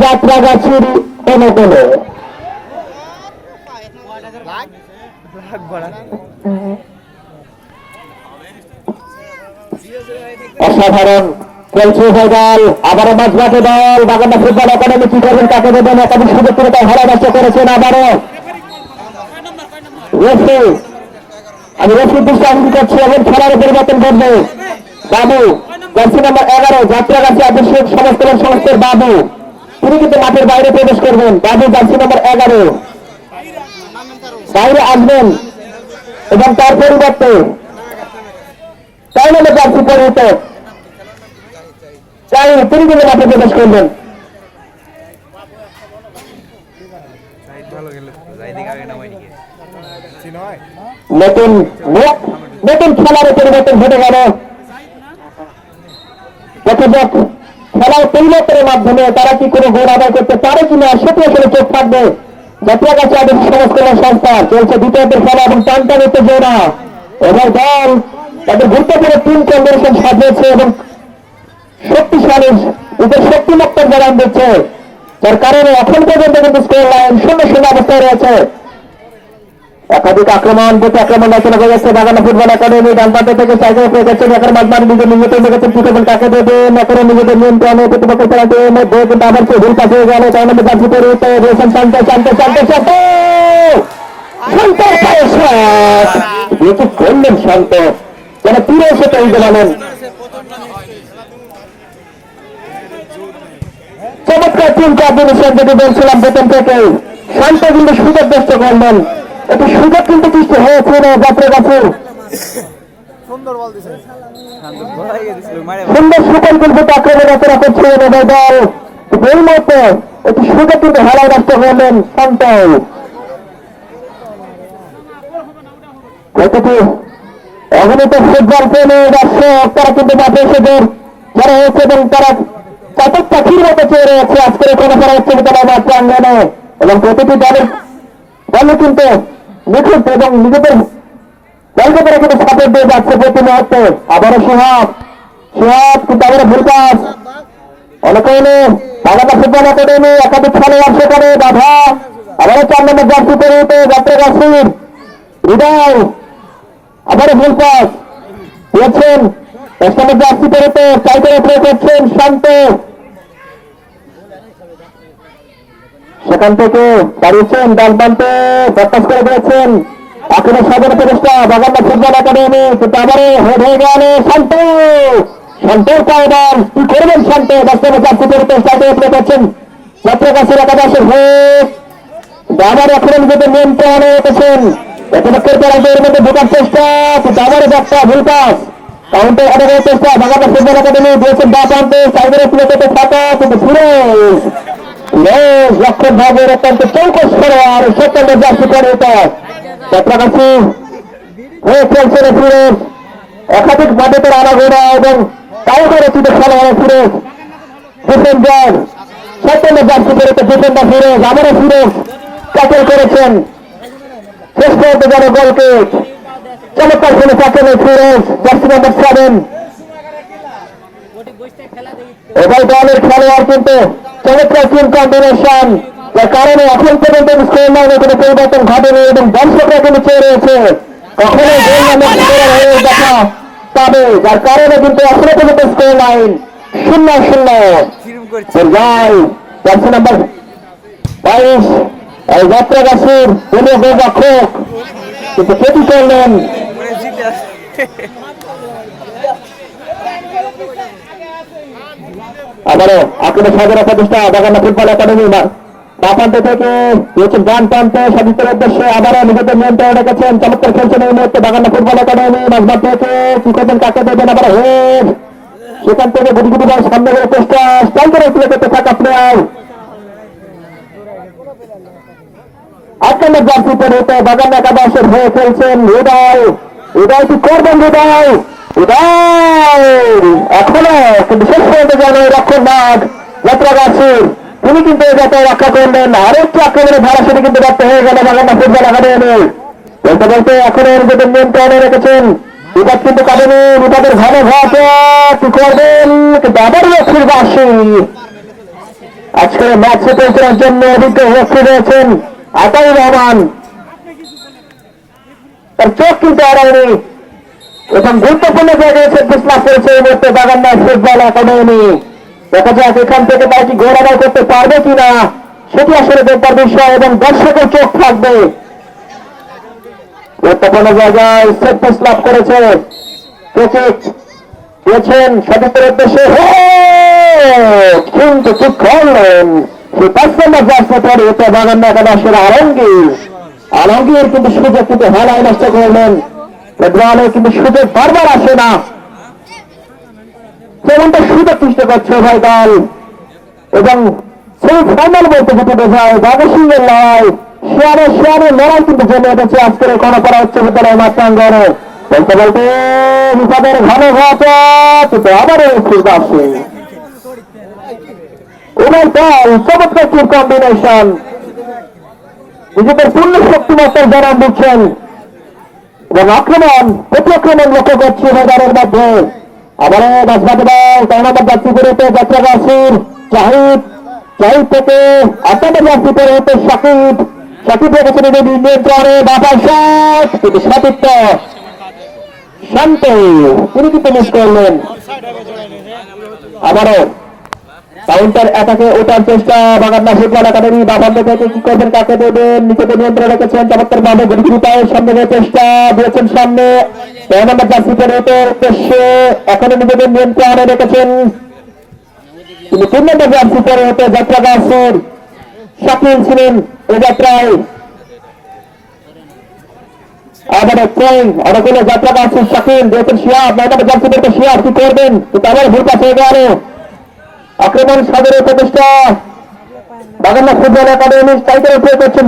যাত্রাগাছির অনুকূলে অসাধারণ খেলছে দল আবারও মাঝ মাঠে দল বাগানা ফুটবল একাডেমি কি করবেন তাকে দেবেন একাধিক সুযোগ করে তাই হারা নষ্ট করেছেন আবারও। আমি রেফরি দৃষ্টি আকর্ষণ করছি এবং খেলার পরিবর্তন করবে বাবু জার্সি নাম্বার এগারো যাত্রা যাত্রাগাছি আদর্শিক সংস্করণ সংস্থার বাবু। তিনি কিন্তু মাঠের বাইরে প্রবেশ করবেন। বাবু জার্সি নাম্বার এগারো। বাইরে আসবেন এবং তার পরিবর্তে তাই নামে জার্সি পরিহিত তাই তিনি কিন্তু মাঠে প্রবেশ করবেন। ভালো গেল আগে নতুন নতুন খেলার পরিবর্তন ঘটে গেল। খেলার পরিবর্তনের মাধ্যমে তারা কি করে গোল আদায় করতে পারে কিনা সেটি আসলে চোখ থাকবে। জাতীয় কাছে আদর্শ সংস্করণ সংস্থা চলছে দ্বিতীয়দের খেলা এবং টানটানিত জোড়া এবং দল তাদের গুরুত্বপূর্ণ টিম কম্বিনেশন সাজিয়েছে এবং শক্তিশালী এদের শক্তিমত্তার জানান দিচ্ছে। যার কারণে এখন পর্যন্ত কিন্তু স্কোর লাইন শূন্য শূন্য অবস্থায় রয়েছে। একাধিক আক্রমণ প্রতি আক্রমণ রচনা করে যাচ্ছে বাগানা ফুটবল একাডেমি। ডান প্রান্ত থেকে সাইকেল পেয়ে যাচ্ছেন এখন মাঝমার, নিজের নিজেদের কি করবেন কাকে দেবেন এখন নিজেদের নিয়ন্ত্রণে প্রতিপক্ষ খেলাটির মধ্যে কিন্তু আবার সে ভুল পাশে গেল তার মধ্যে যাচ্ছি পরিহিত রয়েছেন শান্ত শান্ত শান্ত শান্ত। শান্তের পায়ে করলেন শান্ত। যেন চমৎকার যেটি বলছিলাম থেকে শান্ত কিন্তু সুযোগ নষ্ট করলেন। একটি সুযোগ কিন্তু সৃষ্টি যাত্রা কাছে ভয় সুন্দর সুকল কিন্তু আক্রমণ রচনা করছিলেন এবার দল এই মুহূর্তে একটি সুযোগ কিন্তু হেলায় নষ্ট করলেন শান্ত প্রতিটি অগণিত ফুটবল প্রেমী দর্শক তারা কিন্তু মাঠে এসে যারা হয়েছে এবং তারা চাতক পাখির মতো চেয়ে রয়েছে। আজকের কোনো করা হচ্ছে বিদ্যালয় মাঠ প্রাঙ্গনে এবং প্রতিটি দলের দলে কিন্তু নিখুঁত এবং নিজেদের দলকে তারা কিন্তু সাপোর্ট দিয়ে যাচ্ছে প্রতি মুহূর্তে। আবারও সোহাব সোহাব কিন্তু আবারও ভুল পাস অনেকে বাংলা ফুটবল একাডেমি একাধিক খেলোয়াড় সেখানে বাধা। আবারও চার নম্বর জার্সি পরিহিত যাত্রা গাছির হৃদয়, আবারও ভুল পাস দিয়েছেন, দশ নম্বর জার্সি পরিহিত চাইতে করছেন শান্ত। সেখান থেকে দাঁড়িয়েছেন ডান প্রান্তে প্রকাশ করে দিয়েছেন। এখনও সাজানো প্রচেষ্টা বাগান্না ফুটবল একাডেমি, কিন্তু আবারও হেড হয়ে গেল শান্ত। শান্তের পায়দান কি করবেন শান্ত? দশ নম্বর জার্সি পরিহিত চাইতে প্লে করছেন যাত্রা গাছের একাদশের হেড আবার এখন নিজেদের নিয়ন্ত্রণে রেখেছেন। প্রতিপক্ষের প্রান্তের মধ্যে ঢোকার চেষ্টা, কিন্তু আবারও যাত্রা ভুল পাস। কাউন্টার আদায়ের চেষ্টা বাগান্না ফুটবল একাডেমি দিয়েছেন বা প্রান্তে সাইডের প্লে করতে থাকা, কিন্তু ফিরোজ ফিরোজ লক্ষণ ভাগের অত্যন্ত চৌকস খেলোয়াড় সেপ্টেম্বর জার্সি করে এটা। যাত্রাকাশি হয়ে খেলছে রে ফিরোজ একাধিক মাদকের আনাগোনা এবং তাও করে চিঠে খেলোয়াড় ফিরোজ ডিফেন্ডার সেপ্টেম্বর জার্সি করে তো ডিফেন্ডার ফিরোজ আবারও ফিরোজ ট্যাকেল করেছেন। শেষ পর্যন্ত যেন গোলকে চমৎকার খেলে tackle Firoz jersey number seven এবার দলের খেলোয়াড় কিন্তু চমৎকার টিম কম্বিনেশন তার কারণে এখন পর্যন্ত স্কোর লাইনে কোনো পরিবর্তন ঘটেনি এবং দর্শকরা কিন্তু চেয়ে রয়েছে। কখনো গোল নামে হয়ে দেখা পাবে। যার কারণে কিন্তু এখনও পর্যন্ত স্কোর লাইন শূন্য শূন্য। জার্সি নাম্বার বাইশ যাত্রাবাসীর কোনো গোলরক্ষক। কিন্তু ক্ষতি করলেন মনে জিতে আসে আবারও আক্রমণ সাজানো প্রতিষ্ঠা বাগানা ফুটবল একাডেমি থেকে প্রান্তে উদ্দেশ্যে আবারও নিজেদের নিয়ন্ত্রণে রেখেছেন। চমৎকার খেলছেন এই মুহূর্তে বাগানা ফুটবল একাডেমি। মাঝমাঠ থেকে কি করবেন কাকে দেবেন আবার হেড সেখান থেকে গুটি গুটি বল সামনে গেলে চেষ্টা স্ট্রাইকারে তুলে করতে থাকা প্লেয়ার আক্রমণ জার্সি পরিহিত বাগান একাদশের হয়ে খেলছেন হৃদয় হৃদয় কি করবেন হৃদয় এখনও কিন্তু শেষ পর্যন্ত যেন রক্ষণ নাগ যাত্রাগাছির তিনি কিন্তু রক্ষা করলেন। আরেকটি আক্রমণের ধারা সেটি কিন্তু ব্যর্থ হয়ে গেল বাগান ফুটবল একাডেমি। বলতে বলতে এখনও নিজেদের নিয়ন্ত্রণে রেখেছেন। বিপদ কিন্তু কাটেনি বিপদের ঘরে ঘটে কি করবেন? কিন্তু আবার লক্ষ্মীর বাসী আজকে ম্যাচে পৌঁছানোর জন্য অভিজ্ঞ লক্ষ্মী রয়েছেন আতাই রহমান। তার চোখ কিন্তু এড়ায়নি এবং গুরুত্বপূর্ণ জায়গায় এসে লাভ করেছে এই মুহূর্তে বাগান্ডা ফুটবল একাডেমি। দেখা যাক এখান থেকে কি গোল করতে পারবে কিনা, সেটি আসলে দেখবার বিষয় এবং দর্শকের চোখ থাকবে। গুরুত্বপূর্ণ জায়গায় সেট লাভ করেছে। দিয়েছেন সদস্যের উদ্দেশ্যে! কিন্তু কি করলেন। আলমগীর। আলমগীর কিন্তু সুযোগ কিন্তু হেলায় নষ্ট করলেন। রেডওয়ালে কিন্তু সুযোগ বারবার আসে না। যেমনটা সুযোগ সৃষ্টি করছে ভাই দল। এবং সেই ফাইনাল বলতে যেতে বোঝায় বাবু সিংহের লড়াই, শেয়ারে শেয়ারে লড়াই কিন্তু জমে উঠেছে আজকের কনপাড়া উচ্চ বিদ্যালয় মাত্রাঙ্গনে বলতে বলতে বিপদের ঘন ঘটে, কিন্তু আবারও ফিরতে আসে। উভয় দল চমৎকার কম্বিনেশন নিজেদের পূর্ণ শক্তিমত্তার জানান দিচ্ছেন এবং আক্রমণ প্রতি আক্রমণ লক্ষ্য করছে বাজারের মধ্যে। আবার বাজবাতে বল তাই নম্বর যাত্রী বেরোতে যাত্রা গাছির জাহিদ জাহিদ থেকে আট নম্বর যাত্রী বেরোতে শাকিব শাকিব রেখেছেন নিয়ন্ত্রণে বাবা শট কিন্তু শান্ত তিনি কিন্তু মিস করলেন। আবারও কাউন্টার অ্যাটাকে চেষ্টা বাগান্না ফুটবল একাডেমি বাবার থেকে কি করবেন, কাকে দেবেন নিয়ন্ত্রণ রেখেছেন, চমৎকার সামনে চেষ্টা দিয়েছেন সামনে। নম্বর জার্সি পেরোতের উদ্দেশ্যে এখনও নিজেদের নিয়ন্ত্রণে রেখেছেন। তিনি তিন নম্বর জার্সি পরে যাত্রা ছিলেন এ যাত্রায়। আবার অনেকগুলো যাত্রা গাছের শাকিল দিয়েছেন শিয়াব নয় নম্বর জার্সি পেরোতে শিয়াব কি করবেন? আবার ভুল পাশে গেল। আক্রমণ সাগরের প্রতিষ্ঠা। Baganna football academy title play করছেন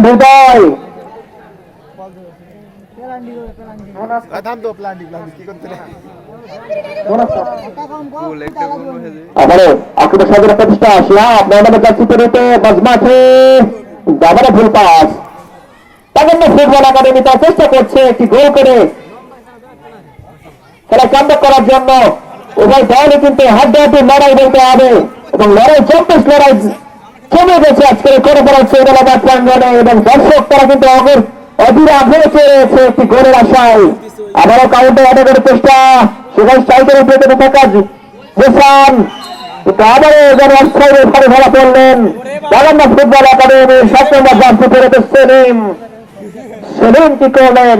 তার চেষ্টা করছে একটি গোল করে। খেলা চান্দক করার জন্য উভয় দলই কিন্তু হাড্ডাহাড্ডি লড়াই বলতে হবে। এবং লড়াই, চব্বিশ লড়াই কমে গেছে আজকে করে পড়া চৌরালাবাদ প্রাঙ্গনে এবং দর্শক তারা কিন্তু অগর অধীর আগ্রহে রয়েছে একটি গোলের আশায়। আবারও কাউন্টার চেষ্টা। সেখানে স্ট্রাইকের উপরে থেকে থাকা কিন্তু আবারও এবার অফসাইডের ফলে ধরা পড়লেন। বাগান্না ফুটবল একাডেমির সাত নম্বর জার্সি ফেরত সেলিম। সেলিম কি করলেন?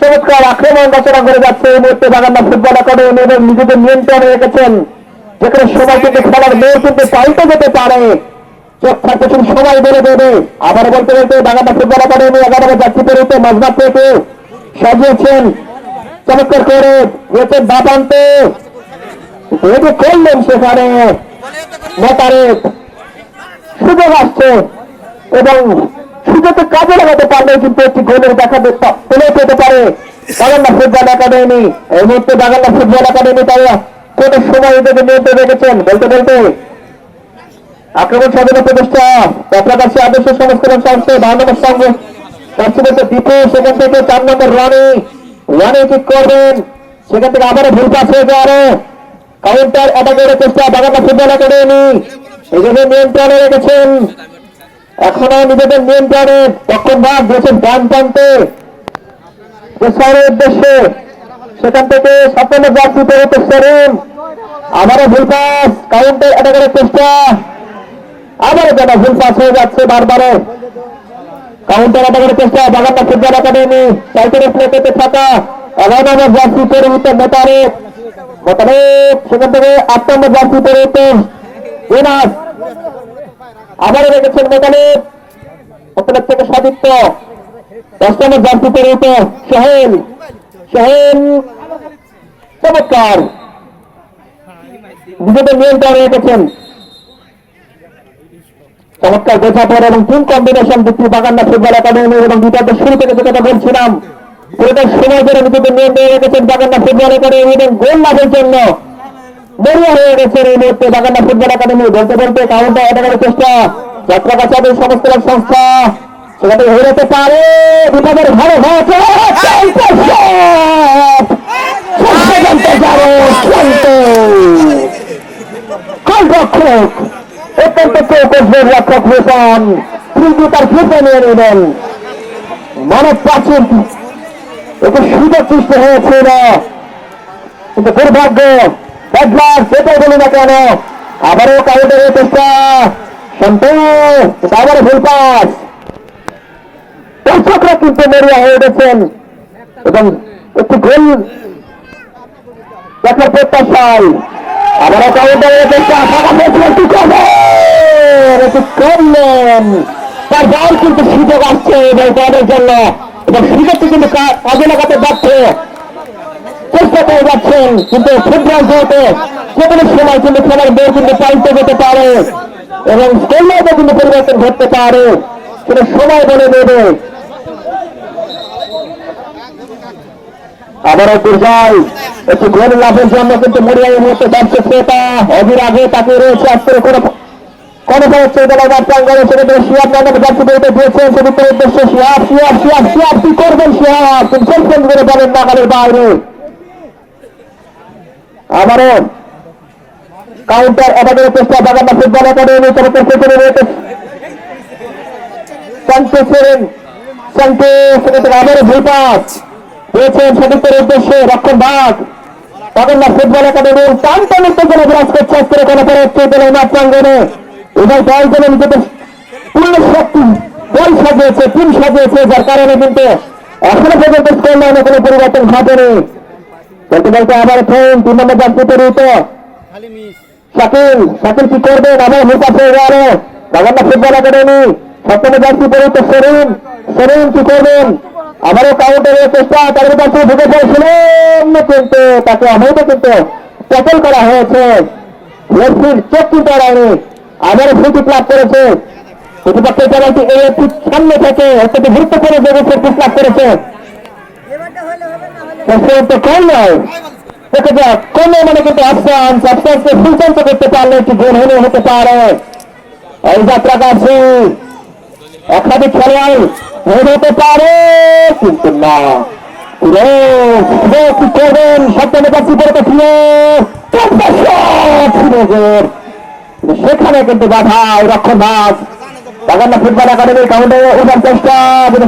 চমৎকার আক্রমণ রচনা করে যাচ্ছে এই মুহূর্তে বাগান্না ফুটবল একাডেমি এবং নিজেদের নিয়ন্ত্রণে রেখেছেন যেখানে সময় কিন্তু খেলার মেয়ে কিন্তু পাল্টে যেতে পারে। চোখ শুধু সময় বেড়ে দেবে। আবার বলতে বলতে বাগান্না ফুটবল একাডেমি এগারো যাত্রী পেরোতে মজবাত থেকে সাজিয়েছেন। চমৎকার করে দিয়েছেন বাপান্তে এটি করলেন সেখানে মোতারেক সুযোগ আসছে এবং সুযোগকে কাজে লাগাতে পারলে কিন্তু একটি গোলের দেখা পেলে পেতে পারে। Baganna football academy. এই মুহূর্তে বাগান্না ফুটবল একাডেমি তারা কোন সময় এদেরকে নিয়ন্ত্রণ রেখেছেন? বলতে বলতে। আক্রমণ স্বাধীন প্রতিষ্ঠা। যাত্রাবাসী আদর্শ সংস্করণ সংস্থা বারো নম্বর দীপু, সেখান থেকে চার নম্বর রানে। রানে ঠিক করবেন। সেখান থেকে আবারও ভুল পাস হয়ে গেল কাউন্টার অ্যাটাকের চেষ্টা বাগান্না ফুটবল একাডেমি নিয়ন্ত্রণে রেখেছেন। এখনও নিজেদের নিয়ন্ত্রণে। দক্ষিণ ভাগ দিয়েছেন ডান প্রান্তে উদ্দেশ্যে সেখান থেকে সাফল্য পেরোতে সেরেন আবারও ভুল পাস, কাউন্টার অ্যাটাকের চেষ্টা। আবারও যেন ভুল পাস হয়ে যাচ্ছে বারবারে কাউন্টার অ্যাটাকের চেষ্টা বাগান্না ফুটবল একাডেমি টাইটেলের প্লে পেতে থাকা। এগারো নম্বর জার্সি মোতারেক মোতারেক সেখান থেকে আট নম্বর জার্সি পরিহিত জোনাস আবারও রেখেছেন মোতালেব মোতালেব থেকে সাদিত্য দশ নম্বর সোহেল চমৎকার। নিজেদের নিয়ন্ত্রণে চমৎকার এবং কম্বিনেশন বাগান্না ফুটবল একাডেমি এবং শুরু থেকে বলছিলাম পুরোটার সময় ধরে নিজেদের নিয়ন্ত্রণে রেখেছেন বাগান্না ফুটবল একাডেমি এবং গোল লাভের জন্য মরিয়া হয়ে গেছে এই মুহূর্তে বাগান্না ফুটবল একাডেমি বলতে বলতে কাউন্টার এটাকার চেষ্টা। যাত্রা কাছাদের সমস্ত সংস্থা সেখানে হেরেতে পারে, বিপদের যাবে শান্ত গোলরক্ষক অত্যন্ত চৌকসের রক্ষক কিন্তু তার ফিফে নিয়ে নিলেন মানব প্রাচীন। একটু সুযোগ সৃষ্টি হয়েছিল কিন্তু দুর্ভাগ্য বদলার যেটাই বলি না কেন, আবারও কাউন্টারের চেষ্টা সন্তোষ আবারও ভুল পাস। দর্শকরা কিন্তু মরিয়া হয়ে উঠেছেন এবং একটি গোল দেখার প্রত্যাশায় চেষ্টা করলেন তার দল কিন্তু সুযোগ আসছে এবং তাদের জন্য। এবং সুযোগটি কিন্তু কাজে লাগাতে চেষ্টা করে যাচ্ছেন, কিন্তু ফুটবল যেহেতু যে সময় কিন্তু খেলার বের কিন্তু পাল্টে যেতে পারে এবং স্কোরলাইনে কিন্তু পরিবর্তন ঘটতে পারে। সময় বলে দেবে। আবারও দুর্জয় একটি গোল লাভের জন্য কিন্তু মরিয়াই মুহূর্তে দর্শক শ্রোতা অবির আগে তাকে রয়েছে আজকে কোনো কোনো হচ্ছে দলের প্রাঙ্গনে সেক্ষেত্রে শিয়াব। নামে যাচ্ছে বলতে দিয়েছেন সেক্ষেত্রে উদ্দেশ্যে শিয়াব শিয়াব শিয়াব শিয়াব, কি করবেন শিয়াব? তিনি সেলফেন করে আবারও পাস। রয়েছেন সতীর্থের উদ্দেশ্যে রক্ষণ ভাগ বাগান্না ফুটবল একাডেমির টানটা উত্তেজনা বিরাজ করছে আজকের হচ্ছে দলের মাঠ প্রাঙ্গনে উভয় দল যেন নিজেদের পূর্ণ শক্তি বল সাজিয়েছে, টিম সাজিয়েছে, যার কারণে কিন্তু এখনও পর্যন্ত স্কোর লাইনে কোনো পরিবর্তন ঘটেনি। বলতে বলতে আবার ফোন তিন নম্বর যাত্রী পরিহিত শাকিল শাকিল কি করবেন আবার হুকা পেয়ে গেল। বাগান্না ফুটবল একাডেমি সপ্তমে যাত্রী পরিহিত সেরিন সেরিন কি করবেন? আবারও কাউন্টারের চেষ্টা তাদের কাছে ঢুকে পড়েছিলেন কিন্তু তাকে অবৈধ কিন্তু ট্যাকল করা হয়েছে। লেফটির চোখ কিন্তু এড়ায়নি। আবারও ফ্রিটি লাভ করেছে। প্রতিপক্ষের পেনাল্টি এই একটি সামনে থেকে অত্যন্ত গুরুত্বপূর্ণ জগৎের পিছ লাভ করেছে। কম নয়? কোন মানে একাধিক খেলোয়াড় হতে পারে, কিন্তু না। কি সেখানে কিন্তু বাধা রক্ষণ ফুটবল চেষ্টা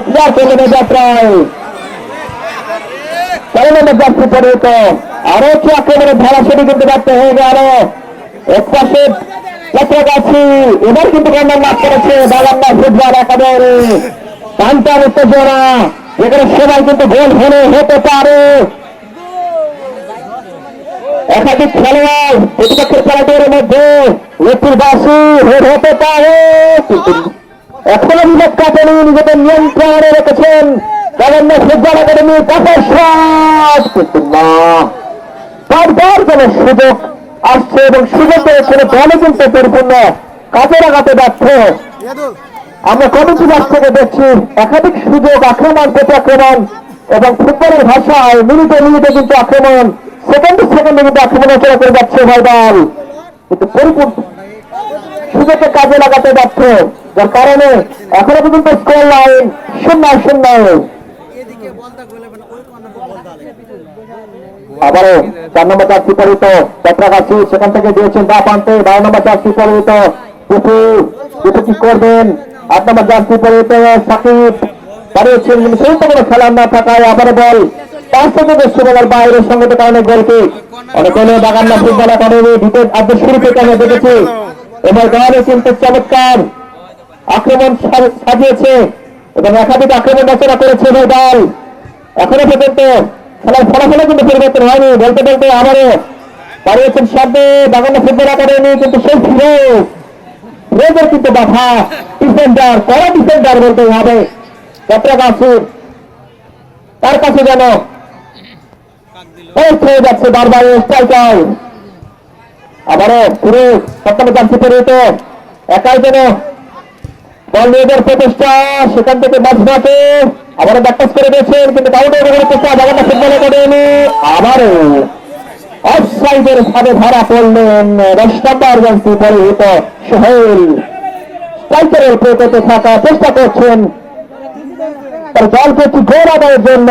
ক্লিয়ার যাত্রায় যাত্রী আরও একটি আক্রমণের ধারা সেটি কিন্তু ব্যর্থ হয়ে গেল। এক পাশে যাত্রাগাছি এবার কিন্তু কর্নার লাভ করেছে বাগান্না ফুটবল একাডেমি। টানটান উত্তেজনা যেখানে সবাই কিন্তু গোল হলে হতে পারে। একাধিক খেলোয়াড় প্রতিপক্ষের খেলাটির মধ্যে মৃত্যুর বাসী হেড হতে পারে। এখনও বিভেদ কাটেনি নিজেদের নিয়ন্ত্রণে রেখেছেন গভর্ন ফুটবল একাডেমি বারবার যেন সুযোগ আসছে এবং সুযোগ পেয়েছিল দলে কিন্তু পরিপূর্ণ কাজে লাগাতে ব্যর্থ। আমরা কমিটি মাঠ থেকে দেখছি একাধিক সুযোগ আক্রমণ প্রতি আক্রমণ এবং ফুটবলের ভাষায় মিনিটে মিনিটে কিন্তু আক্রমণ সেকেন্ডে সেকেন্ডে কিন্তু আক্রমণ চলা করে যাচ্ছে ভাই দল। কিন্তু পরিপূর্ণ সুযোগকে কাজে লাগাতে ব্যর্থ যার কারণে এখনও পর্যন্ত স্কোর লাইন শূন্য শূন্য। আবারও চার নম্বর চারটি পরিহিত চট্রাগাছি সেখান থেকে দিয়েছেন বা পান্তে বারো নম্বর চারটি পরিহিত। টুপু টুপু কি করবেন? আট নম্বর পরিহিত সাকিব পারিয়েছেন কিন্তু সেই তো খেলার না থাকায় আবারও বল। চমৎকার আক্রমণ সাজিয়েছে এবং একাধিক আক্রমণ রচনা করেছে এই এখনও পর্যন্ত খেলার ফলাফলে কিন্তু পরিবর্তন হয়নি। বলতে বলতে আবারও পারিয়েছেন সামনে বাগান্না ফুটবল একাডেমি কিন্তু সেই ফিরোজ কিন্তু বাধা। ডিফেন্ডার কড়া ডিফেন্ডার বলতে হবে। চট্টগ্রাম তার কাছে যেন হয়ে যাচ্ছে বারবার স্ট্রাইকার আবারও ফিরোজ সপ্তম চান্সি পরিহিত একাই যেন বল নিয়ে যাওয়ার প্রচেষ্টা, সেখান থেকে মাঝমাঠে আবারও ব্যাকপাস করে দিয়েছেন, কিন্তু কাউন্টার চেষ্টা বাগান্না ফুটবল একাডেমি আবারও অফসাইডের ভাবে ধরা পড়লেন দশ নম্বর জান্সি পরিহিত সোহেল স্ট্রাইকারের প্রকৃতি থাকা চেষ্টা করছেন। তার দলকে একটি গোল আদায়ের জন্য।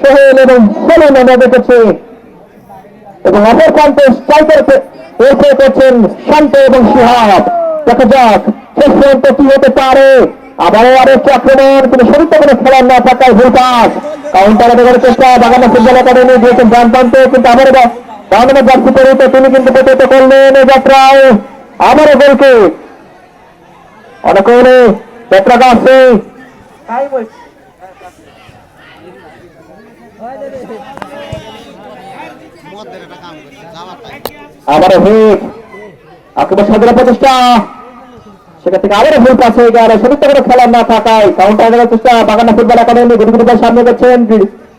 সোহেল এবং আমরা দেখেছি এবং অপর প্রান্তে স্ট্রাইকার এসে করছেন শান্ত এবং শিহাব দেখা যাক শেষ পর্যন্ত কি হতে পারে। আবারও আরেকটি আক্রমণ, কিন্তু শুরুতে করে খেলার না থাকায় ভুল পাস। কাউন্টার করার চেষ্টা বাগানা ফুটবল একাডেমি দিয়েছেন ডান প্রান্তে কিন্তু আবারও নম্বর জার্সি পরিহিত তিনি কিন্তু প্রতিহত করলেন এই যাত্রায় আবারও গোলকে। অনেক যাত্রা আসছে আবারও হিট আক্রমণ সাধারণ প্রচেষ্টা। সেখান থেকে আবারও ভুল পাস হয়ে গেল। শুরুতে কোনো খেলার না থাকায় কাউন্টার করার চেষ্টা বাগানা ফুটবল একাডেমি গুটি সামনে গেছেন।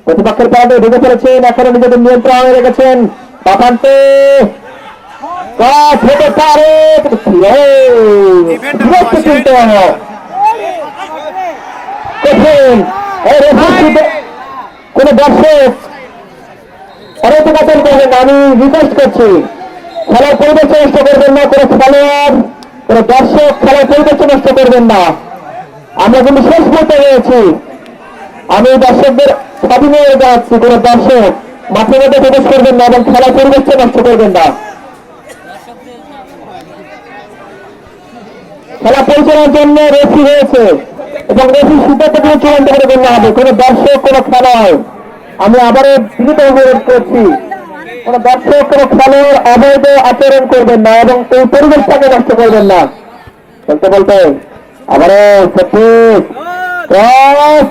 প্রতিপক্ষের প্রান্তে ঢুকে ফেলেছেন এখনও নিজেদের নিয়ন্ত্রণ রেখেছেন। পাঠানতে হতে পারে। কিন্তু ফিরে বিরক্ত কিন্তু কঠিন। কোন দর্শক অনৈতিকাচন করবেন আমি রিকোয়েস্ট করছি খেলার পরিবেশ নষ্ট করবেন না কোনো খেলোয়াড়। কোন দর্শক খেলার পরিবেশ নষ্ট করবেন না। আমরা কিন্তু শেষ করতে রয়েছি। আমি দর্শকদের স্বাধীন যাচ্ছি, কোন দর্শক মাঠের মধ্যে প্রবেশ করবেন না এবং খেলার পরিবেশ নষ্ট করবেন না। খেলা পরিচালনার জন্য রেফি হয়েছে এবং রেফি সিদ্ধান্ত দিয়ে চূড়ান্ত করে গণ্য হবে। কোন দর্শক, কোন খেলোয়াড়। আমি আবারও বিনীত অনুরোধ করছি। কোন দর্শক কোন খেলোয়াড় অবৈধ আচরণ করবেন না এবং এই পরিবেশটাকে নষ্ট করবেন না। বলতে বলতে আবারও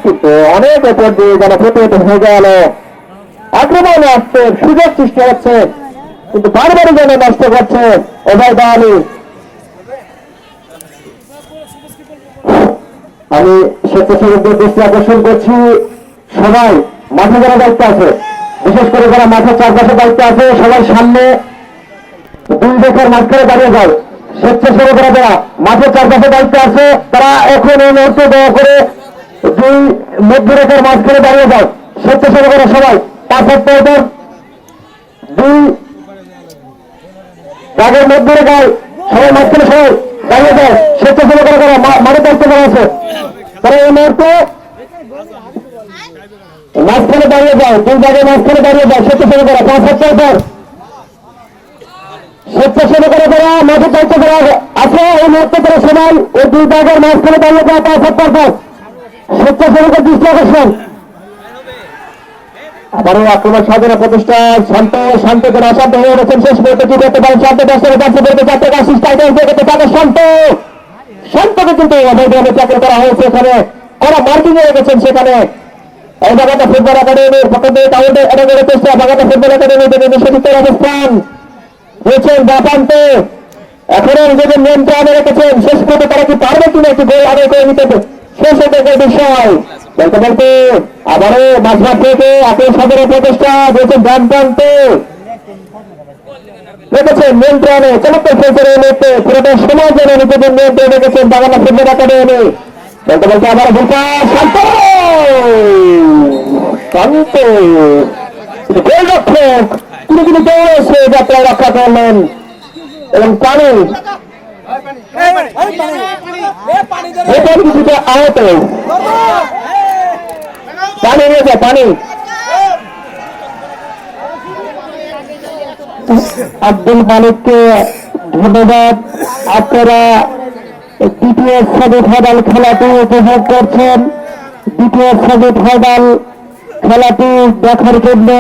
কিন্তু অনেক উপর দিয়ে যেন প্রতিহত হয়ে গেল। আক্রমণ আসছে, সুযোগ সৃষ্টি হচ্ছে, কিন্তু বারবারই যেন নষ্ট করছে ওভার দালি আমি স্বেচ্ছাসেবকদের দৃষ্টি আকর্ষণ করছি, সবাই মাঠে যারা দায়িত্ব আছে বিশেষ করে যারা মাঠের চারপাশে দায়িত্ব আছে সবাই সামনে দুই দেশের মাঝখানে দাঁড়িয়ে যায় স্বেচ্ছাসেবকরা যারা মাঠের চারপাশে দায়িত্ব আছে, তারা এখন এই মুহূর্তে দয়া করে দুই মধ্যরেখার মাঝখানে দাঁড়িয়ে যায় স্বেচ্ছাসেবকরা সবাই পাঁচ হাত পর দুই দাগের মধ্যে রেখায় সবাই মাঝখানে সবাই দাঁড়িয়ে যায় স্বেচ্ছাসেবকরা যারা মাঠে দায়িত্ব করা আছে, তারা এই মুহূর্তে মাঝখানে দাঁড়িয়ে যায় দুই জায়গায় মাঝখানে দাঁড়িয়ে যায় স্বেচ্ছাসেবকরা পাঁচ হাত পর। স্বেচ্ছাসেবকরা যারা মাঠে দায়িত্ব করা আছে এই মুহূর্তে তারা সবাই ওই দুই জায়গার মাঝখানে দাঁড়িয়ে যায় পাঁচ হাত পর। স্বেচ্ছাসেবকের দৃষ্টি আকর্ষণ। আবারও আক্রমণ সাধনা প্রতিষ্ঠা শান্ত শান্ত করে অশান্ত হয়ে গেছেন, শেষ মুহূর্তে কি করতে পারেন? শান্ত দর্শকের কাছে বলতে চারটে কাশি স্ট্রাইকার দিয়ে করতে পারে শান্ত। শান্তকে কিন্তু অবৈধভাবে চাকরি করা হয়েছে এখানে। করা মার্কিং এ রেখেছেন সেখানে। বাগাতা ফুটবল একাডেমির পক্ষ এটা চেষ্টা ফুটবল একাডেমি থেকে অবস্থান। দিয়েছেন বাপান্তে এখনও নিজেদের নিয়ন্ত্রণে রেখেছেন। শেষ পর্যন্ত তারা কি পারবে কিনা একটি গোল আদায় করে নিতে শেষ হতে বিষয়। বলতে বলতে আবারও মাঝমাঠ থেকে আপিল সদরের প্রচেষ্টা দিয়েছেন ডান প্রান্তে রেখেছেন নিয়ন্ত্রণে, চমৎকার খেলছেন এই মুহূর্তে। পুরোটা সময় যেন নিজেদের নিয়ন্ত্রণে রেখেছেন বাংলা ফুটবল একাডেমি। বলতে বলতে আবার ভূপা শান্ত শান্ত কিন্তু গোলরক্ষক তিনি কিন্তু দৌড়ে এসে যাত্রায় রক্ষা করলেন এবং পানি এটা কিছুটা আহত পানি নিয়েছে পানি আব্দুল মালিককে ধন্যবাদ আপনারা দ্বিতীয় সেমি ফাইনাল খেলাটি উপভোগ করছেন। দ্বিতীয় সেমি ফাইনাল খেলাটি দেখার জন্য